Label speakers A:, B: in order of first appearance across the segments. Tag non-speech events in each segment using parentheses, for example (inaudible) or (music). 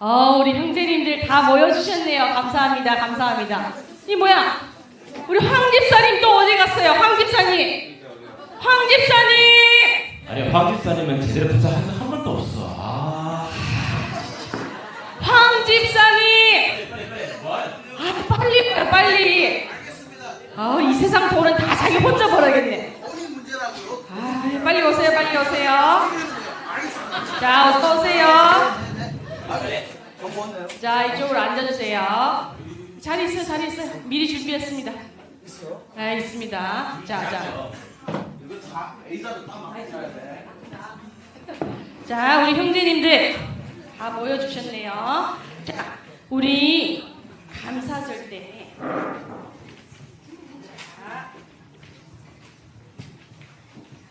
A: 어, 우리 형제님들 다 모여주셨네요. 감사합니다. 감사합니다. 이 뭐야? 우리 황 집사님 또 어디 갔어요? 황 집사님! 황 집사님!
B: 아니 황 집사님은 제대로 부자 한, 한 번도 없어. 아
A: 황 집사님! 아, 빨리 와요, 빨리! 아, 이 세상 돈은 다 자기 혼자 벌어야겠네. 아, 빨리 오세요, 빨리 오세요. 자, 어서 오세요. 자, 이쪽으로 앉아주세요. 자리 있어요, 자리 있어요. 미리 준비했습니다. 있어요? 네, 있습니다. 자, 자. 자, 우리 형제님들 다 모여주셨네요. 자, 우리 감사절 때. 자,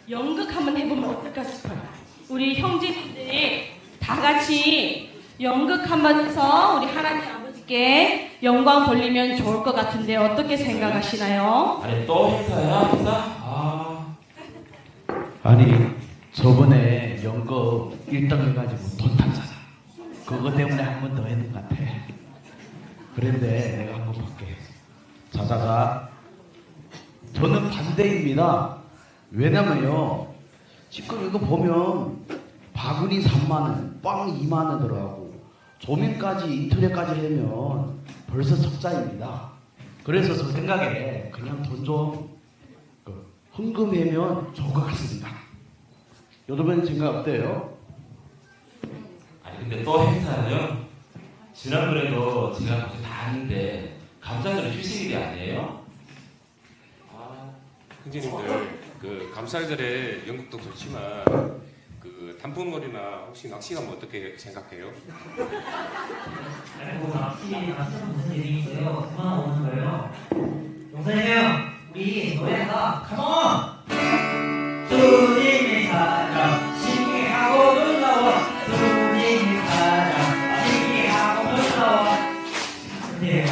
A: 연극 한번 해보면 어떨까 싶어요. 우리 형제님들이 다 같이 연극 한번 해서 우리 하나님 아버지께 영광 돌리면 좋을 것 같은데 어떻게 생각하시나요?
B: 아니 또 행사야 행사? 아.
C: 아니 저번에 연극 1등 해가지고 돈 탔잖아. 그거 때문에 한 번 더 했는 것 같아. 그런데 내가 한 번 볼게. 자자자 저는 반대입니다. 왜냐면요 지금 이거 보면 바구니 3만원 빵 2만원 들어가고 조명까지 인터넷까지 하면 벌써 적자입니다 그래서 저 생각에 그냥 돈좀 그 헌금하면 좋을 것 같습니다. 여러분 생각 어때요?
B: 아니 근데 또 행사요? 지난번에도 제가 거기 다 했는데 감사절은 휴식일이 아니에요? 아
D: 형제님들 그 감사절에 연극도 좋지만 그 단풍놀이나 혹시 낚시 가면 어떻게 생각해요?
E: 아이고 낚시 낚시는 무슨 일이 있어요? 그만 오는 거예요. 용사님 우리 노래가 컴온 주님의 사랑 신기하고 놀라워 주님의 사랑 신기하고 놀라워 근데요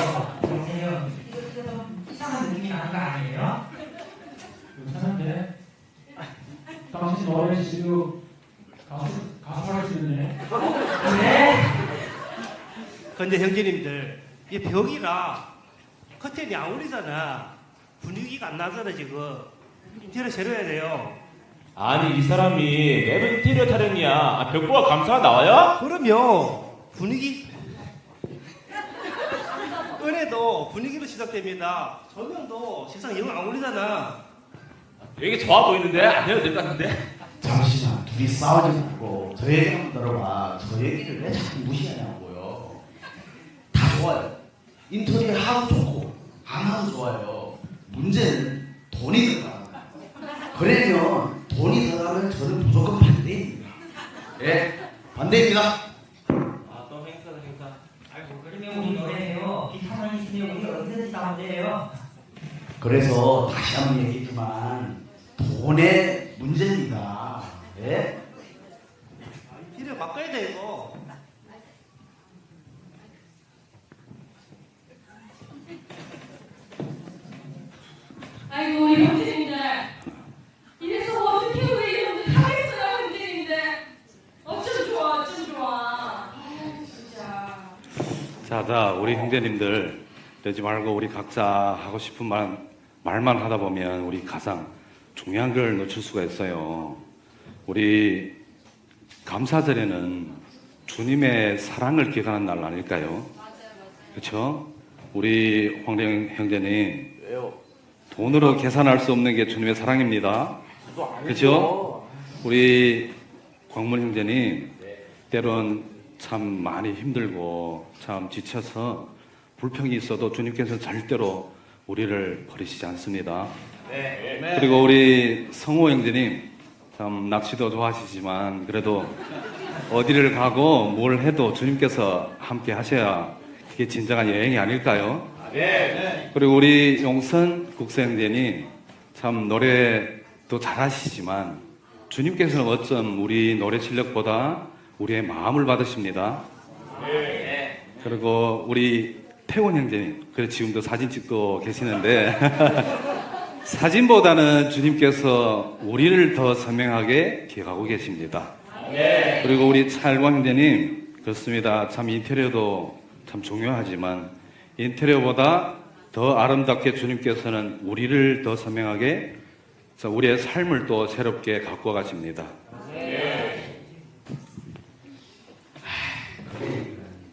E: 이거 좀 이상한 느낌이 나는 거 아니에요?
F: 괜찮은데? 당신 노래 지금 가수, 가수 할수 있네.
E: 그래?
G: 근데 형제님들 이 벽이라 커튼이 안 울리잖아 분위기가 안 나잖아 지금 인테리어 새로 해야 돼요
B: 아니 이 사람이 매번 인테리어 타령이야. 아, 벽보가 감사가 나와요?
G: 그럼요 분위기 은혜도 분위기로 시작됩니다 조명도 세상 영안 울리잖아
B: 되게 좋아 보이는데 안 해도 될 것 같은데?
C: 잠시만 둘이 싸우지 말고 저 얘기 한번 들어봐. 저 얘기를 왜 자꾸 무시하냐고요. 다 좋아요. 인터넷 하도 좋고 안 하도 좋아요. 문제는 돈이 들어가는 거야. 그러면 돈이 들어가면 저는 무조건 반대입니다. 예, 반대입니다.
B: 아또 행사다 행사.
E: 아이고 그러면 우리 노래요 기타만 있으면 우리 언제든지 나오면 돼요
C: 그래서 다시 한번 얘기했지만 돈의 문제입니다. 예?
G: 인테리어 바꿔야 돼 이거.
A: 아이고 우리 형제님들 이래서 어떻게 우리 이런데 가겠어요 형제님들 어쩜 좋아 어쩜 좋아. 아유 진짜.
H: 자, 자, 우리 형제님들. 되지 말고 우리 각자 하고 싶은 말, 말만 하다 보면 우리 가장 중요한 걸 놓칠 수가 있어요. 우리 감사절에는 주님의 사랑을 기억하는 날 아닐까요? 그렇죠? 우리 황령 형제님
C: 왜요?
H: 돈으로 계산할 수 없는 게 주님의 사랑입니다. 그렇죠? 우리 광문 형제님 때론 참 많이 힘들고 참 지쳐서 불평이 있어도 주님께서 절대로 우리를 버리시지 않습니다. 그리고 우리 성호 형제님 참 낚시도 좋아하시지만 그래도 어디를 가고 뭘 해도 주님께서 함께 하셔야 그게 진정한 여행이 아닐까요? 그리고 우리 용선 형제님 참 노래도 잘하시지만 주님께서는 어쩜 우리 노래 실력보다 우리의 마음을 받으십니다. 그리고 우리 태원 형제님, 그래 지금도 사진 찍고 계시는데 (laughs) 사진보다는 주님께서 우리를 더 선명하게 기억하고 계십니다. 그리고 우리 찰광 형제님 그렇습니다. 참 인테리어도 참 중요하지만 인테리어보다 더 아름답게 주님께서는 우리를 더 선명하게 우리의 삶을 또 새롭게 갖고 가십니다.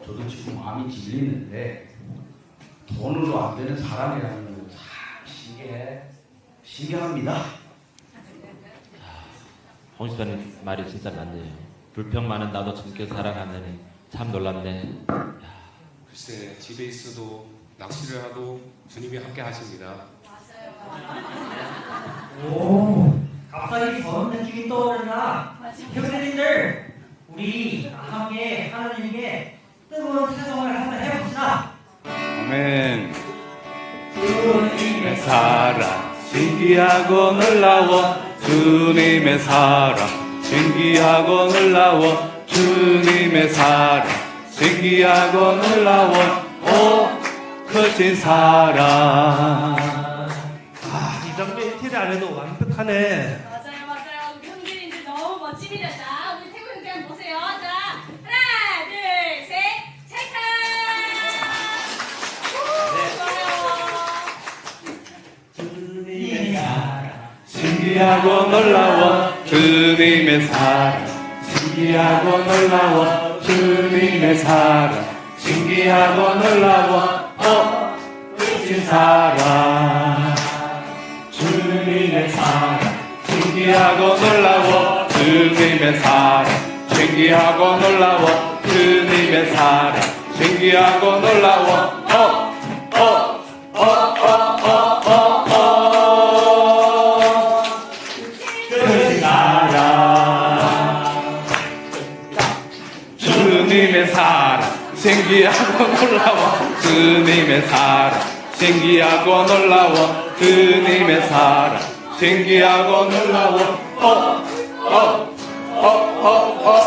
C: 저도 지금 마음이 질리는데 돈으로 안 되는 사람이라는. 신기합니다.
I: 홍 집사님 말이 진짜 맞네요. 불평 많은 나도 주님께 살아가느니 참 놀랍네.
D: 글쎄 집에 있어도 낚시를 하도 주님이 함께 하십니다.
E: 오, 갑자기 저런 느낌이 떠오르나? 형제님들, 우리 함께 하나님께 뜨거운 찬송을 한번 해봅시다.
H: 아멘. 주님의 사랑 신기하고 놀라워 주님의 사랑 신기하고 놀라워 주님의 사랑 신기하고 놀라워 오 크신 사랑
G: 아, 이 장면 인테리어 안 해도 완벽하네.
J: 맞아요, 맞아요. 우리 형제님들 너무 멋집니다.
H: 신기하고 놀라워. 주님의 사랑. 신기하고 놀라워. 주님의 사랑. 신기하고 놀라워. 어 크신 사랑. 주님의 사랑. 신기하고 놀라워. 주님의 사랑. 신기하고 놀라워. 주님의 사랑. 신기하고 놀라워 주님의 사랑 신기하고 놀라워. 주님의 사랑 신기하고 놀라워. 어어어어어어어